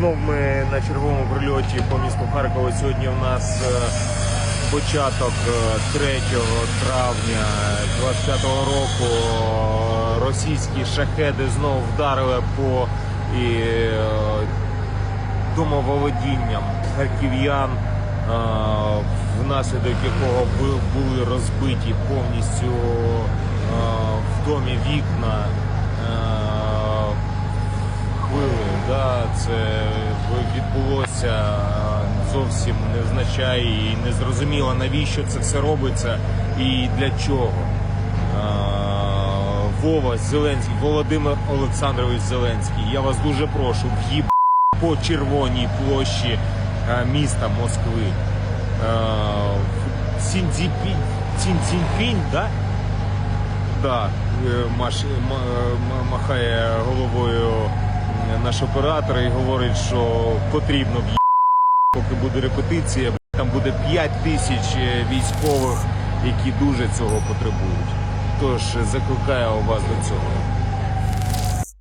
Знов ми на черговому прильоті по місту Харкова. Сьогодні у нас е, початок е, 3 травня 25-го року. Російські шахеди знов вдарили по і, е, домоволодінням харків'ян, е, внаслідок якого були розбиті повністю е, в домі вікна. Це відбулося е, зовсім не означає і не зрозуміло, навіщо це все робиться і для чого. Е, Вова Зеленський, Володимир Олександрович Зеленський, я вас дуже прошу, в'їб по червоній площі е, міста Москви. В Сіньцзіпінь, да? Да, махає головою наш оператор і говорить, що потрібно в поки буде репетиція. Там буде 5 тисяч е, військових, які дуже цього потребують. Тож закликаю вас до цього.